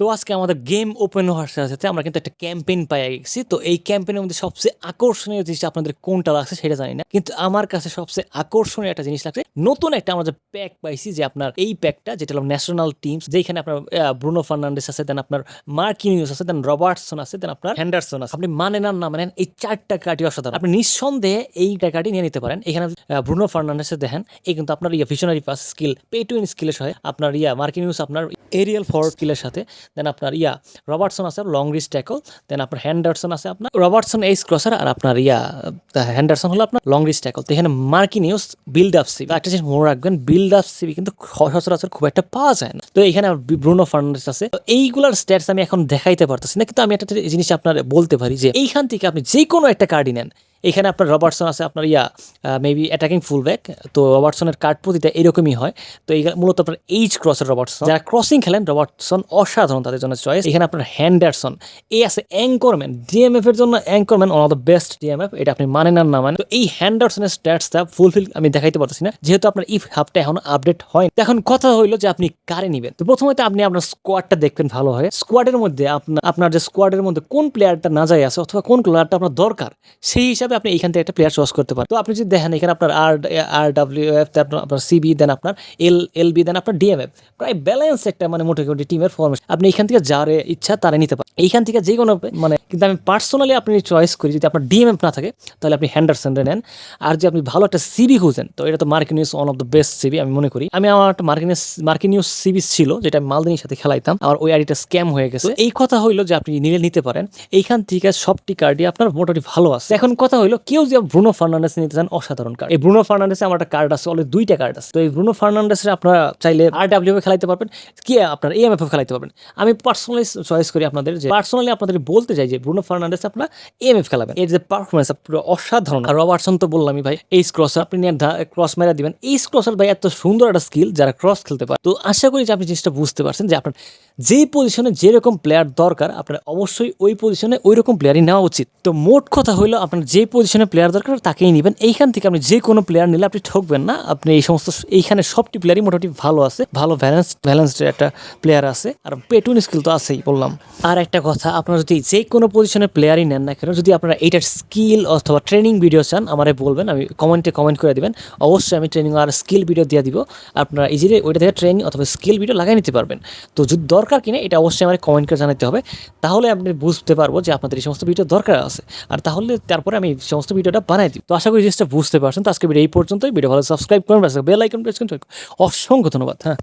তো আজকে আমাদের গেম ওপেন হওয়ার সাথে সাথে আমরা কিন্তু একটা ক্যাম্পেইন পাই গেছি। তো এই ক্যাম্পেইনের মধ্যে সবচেয়ে আকর্ষণীয় জিনিস আপনাদের কোনটা লাগছে সেটা জানি না। কিন্তু আমার কাছে সবচেয়ে আকর্ষণীয় একটা জিনিস লাগছে নতুন একটা আমরা যে প্যাক পাইছি যে আপনার এই প্যাকটা যেটা হলো ন্যাশনাল টিমস যেখানে আপনার ব্রুনো ফার্নান্ডেস আছে দেন আপনার মার্কিনিউস আছে দেন রবার্টসন আছে দেন আপনার হ্যান্ডারসন আছে। আপনি মানে আর না মানেন এই চারটা কার্ডই অসাধারণ। আপনি নিঃসন্দেহে এই কার্ডই নিয়ে নিতে পারেন। এখানে ব্রুনো ফার্নান্ডেসের দেখেন এই কিন্তু আপনার ইয়া visionary pass skill pay to in স্কিলের সহ আপনার ইয়া মার্কিনিউস আপনার এরিয়াল ফর স্কিলের সাথে। দেন আপনার ইয়া রবার্টসন আছে লং রিচ ট্যাকল দেন আপনার হ্যান্ডারসন আছে, আপনার রবার্টসন এইস ক্রসার আর আপনার ইয়া হ্যান্ডারসন হলো আপনার লং রিচ ট্যাকল তো এখানে মার্কিনিউস বিল্ড আপ সিবি একটা জিনিস মনে রাখবেন বিল্ড আপ সিবি কিন্তু সচরাচর খুব একটা পাওয়া যায় না। তো এখানে ব্রুনো ফার্নান্ডেস আছে। তো এইগুলার স্ট্যাটস আমি এখন দেখাইতে পারতেছি না, কিন্তু আমি একটা জিনিস আপনার বলতে পারি যে এইখান থেকে আপনি যে কোনো একটা কার্ডই নেন। এখানে আপনার রবার্টসন আছে, আপনার ইয়া মেবি অ্যাটাকিং ফুল ব্যাক তো রবার্টসনের কার্ড প্রতিটা এরকমই হয়। তো এই মূলত আপনার এইচ ক্রসের রবার্টসন যারা ক্রসিং খেলেন রবার্টসন অসাধারণ তাদের জন্য চয়েস এখানে আপনার হ্যান্ডারসন এ আছে অ্যাঙ্করম্যান ডিএমএফ এর জন্য anchorman one of the best DMF এটা আপনি মানেন আর না মানেন। তো এই হ্যান্ডারসনের স্ট্যাটসটা ফুলফিল আমি দেখাইতে পারতেছি না, যেহেতু আপনার ইফ হাফটা এখন আপডেট হয় এখন কথা হইল যে আপনি কারে নিবেন। তো প্রথমত আপনি আপনার স্কোয়াডটা দেখবেন ভালো হয়। স্কোয়াডের মধ্যে আপনার আপনার যে স্কোয়াডের মধ্যে কোন প্লেয়ারটা না যায় আছে, অথবা কোন প্লেয়ারটা আপনার দরকার, সেই হিসাবে আপনি এইখান থেকে একটা প্লেয়ার চয়েস করতে পারেন? তো আপনি যদি দেখেন এখানে আপনার আর আর ডাব্লিউ এফ আপনার সিবি দেন আপনার এল এল বি দেন আপনার ডিএমএফ প্রায় ব্যালেন্স একটা মানে মোটামুটি টিমের ফরমেশন আপনি এখান থেকে যারে ইচ্ছা তারে নিতে পারেন। এইখান থেকে যে কোনো মানে কিন্তু আমি পার্সোনালি আপনি চয়েস করি, যদি আপনার ডিএমএফ না থাকে, তাহলে আপনি হ্যান্ডারসনরে নেন। আর যদি আপনি ভালো একটা সিবি খুঁজেন, তো এটা তো Marquinhos one of the best CB আমি মনে করি। আমি আমার একটা মার্কিনিউস মার্কিনিউস সিবি ছিল, যেটা আমি মালদিনীর সাথে খেলাইতাম আর ওই আইডিটা স্ক্যাম হয়ে গেছে। এই কথা হইল যে আপনি নিলে নিতে পারেন। এইখান থেকে সবটি কার্ডই আপনার মোটামুটি ভালো আছে। এখন কথা হইল কেউ যে ব্রুনো ফার্নান্ডেস নিতে চান অসাধারণ কার্ড এই ব্রুনো ফার্নান্ডেসে আমার একটা কার্ড আছে অলরেডি দুইটা কার্ড আছে। তো এই ব্রুনো ফার্নান্ডেসের আপনারা চাইলে আর ডাব্লিউ খেলাইতে পারবেন, কি আপনার এএমএফ খেলাইতে পারবেন। আমি পার্সোনালি চয়েস করি আপনাদের যে পার্সোনালি আপনাদের বলতে চাই যে ব্রুনো ফার্নান্ডেস আপনার এএমএফ খেলাবেন। এর যে পারফরমেন্স পুরো অসাধারণ। আর রবার্টসন তো বললামই ভাই এই ক্রসার আপনি ক্রস মেরা দিবেন। এই ক্রসার ভাই এত সুন্দর একটা স্কিল যারা ক্রস খেলতে পারে। তো আশা করি যে আপনি জিনিসটা বুঝতে পারছেন যে আপনার যেই পজিশনে যেরকম প্লেয়ার দরকার, আপনার অবশ্যই ওই পজিশনে ওই রকম প্লেয়ারই নেওয়া উচিত। তো মোট কথা হলো আপনার যে পজিশনে প্লেয়ার দরকার, তাকেই নেবেন। এইখান থেকে আপনি যে কোনো প্লেয়ার নিলে আপনি ঠকবেন না। আপনি এই সমস্ত, এইখানে সবটি প্লেয়ারই মোটামুটি ভালো আছে, ভালো ব্যালেন্স ব্যালেন্সড একটা প্লেয়ার আছে। আর পেটুন স্কিল তো আছেই, বললাম। আর একটা কথা, আপনারা যদি যে কোনো পজিশনে প্লেয়ারই নেন না কেন, যদি আপনারা এইটার স্কিল অথবা ট্রেনিং ভিডিও চান, আমারে বলবেন, আমি কমেন্টে কমেন্ট করে দিবেন। অবশ্যই আমি ট্রেনিং আর স্কিল ভিডিও দিয়ে দিব। আপনারা ইজিলি ওইটা থেকে ট্রেনিং অথবা স্কিল ভিডিও লাগাই নিতে পারবেন। তো যদি দরকার কিনা, এটা অবশ্যই আমার কমেন্ট করে জানাতে হবে। তাহলে আপনি বুঝতে পারব যে আপনাদের এই সমস্ত ভিডিও দরকার আছে। আর তাহলে, তারপরে আমি সমস্ত ভিডিওটা বানাই দিই তো আশা করি জিনিসটা বুঝতে পারছেন। তো আজকে ভিডিও এই পর্যন্তই। ভিডিও ভালো সাবস্ক্রাইব করুন, বেল আইকন প্রেস করুন। অসংখ্য ধন্যবাদ। হ্যাঁ।